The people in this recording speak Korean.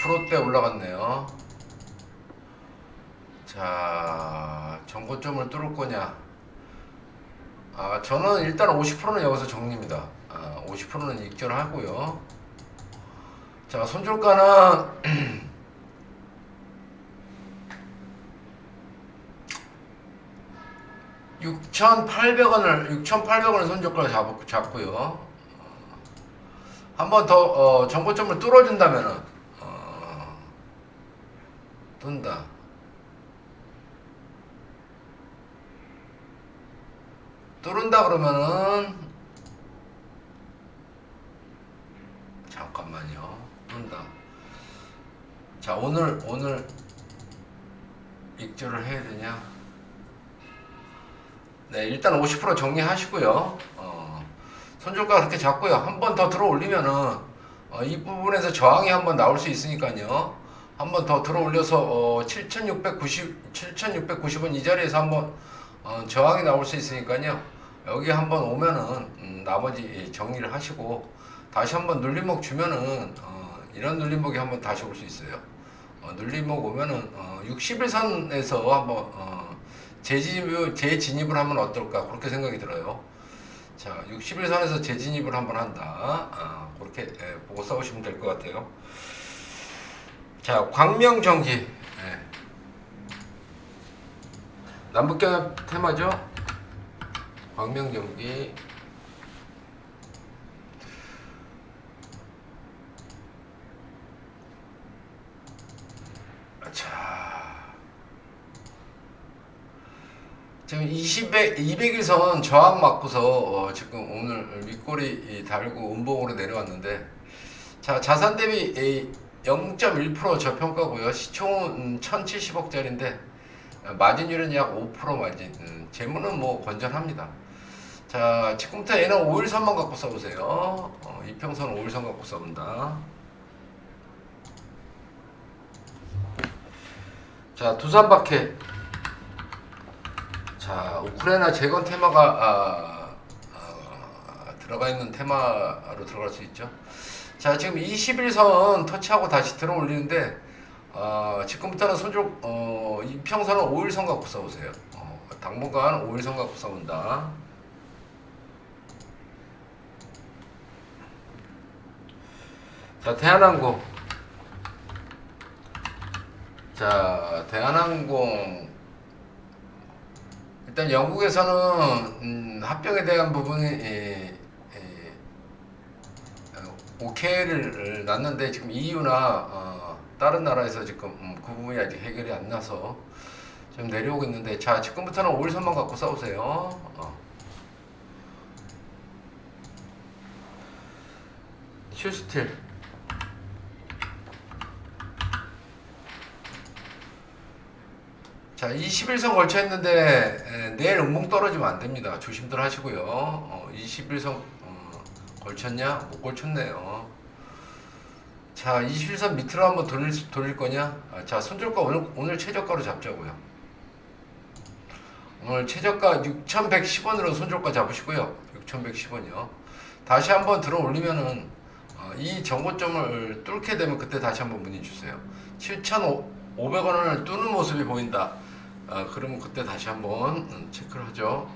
20%대 올라갔네요. 자, 정고점을 뚫을 거냐? 아, 저는 일단 50%는 여기서 정리입니다. 아, 50%는 익절하고요. 자, 손절가는 6,800원을 6,800원을 손절가 잡, 잡고요. 한 번 더 어, 정고점을 뚫어준다면은 어, 뜬다. 뚫은다 그러면은 잠깐만요. 뜬다. 자 오늘 오늘 익절을 해야 되냐? 네 일단 50% 정리하시고요. 어, 손절가 그렇게 잡고요. 한 번 더 들어 올리면은 어, 이 부분에서 저항이 한번 나올 수 있으니까요. 한번 더 들어 올려서 어, 7,690 7,690원 이 자리에서 한번 어, 저항이 나올 수 있으니까요. 여기 한번 오면은 음, 나머지 정리를 하시고 다시 한번 눌림목 주면은 어, 이런 눌림목이 한번 다시 올 수 있어요. 어, 눌림목 오면은 어, 61선에서 한번 어, 재진입을 재진입을 하면 어떨까 그렇게 생각이 들어요. 자, 61선에서 재진입을 한번 한다. 아, 그렇게 예, 보고 싸우시면 될 것 같아요. 자, 광명전기. 예. 남북경협 테마죠. 광명전기. 자. 지금 20에 200일선 저항 맞고서 어, 지금 오늘 윗골이 달고 음봉으로 내려왔는데 자 자산 대비 0.1% 저평가고요. 시총은 1,070억짜리인데 마진율은 약 5% 마진 음, 재무는 뭐 건전합니다. 자 지금부터 얘는 5일선만 갖고 써보세요. 어, 이평선 5일선 갖고 써본다. 자 두산박해. 자, 우크라이나 재건 테마가 아, 아, 들어가 있는 테마로 들어갈 수 있죠. 자, 지금 21선 터치하고 다시 들어 올리는데 아, 지금부터는 손절 어, 이평선은 5일선 갖고 싸우세요. 어, 당분간 5일선 갖고 싸운다. 자, 대한항공. 자, 대한항공 일단 영국에서는 음, 합병에 대한 부분이 예, 예, 어, 오케이를 놨는데 지금 EU나 어, 다른 나라에서 지금 음, 그 부분이 아직 해결이 안 나서 좀 내려오고 있는데 자 지금부터는 5일선만 갖고 싸우세요. 어. 슈스틸 자, 21선 걸쳐 있는데 에, 내일 음봉 떨어지면 안 됩니다. 조심들 하시고요. 어, 21선 어, 걸쳤냐? 못 걸쳤네요. 자, 21선 밑으로 한번 돌릴 수- 돌릴 거냐? 아, 자, 손절가 오늘 오늘 최저가로 잡자고요. 오늘 최저가 6,110원으로 손절가 잡으시고요. 6,110원이요. 다시 한번 들어 올리면은 어, 이 정고점을 뚫게 되면 그때 다시 한번 문의 주세요. 7,500원을 뚫는 모습이 보인다. 아, 그러면 그때 다시 한번 음, 체크를 하죠.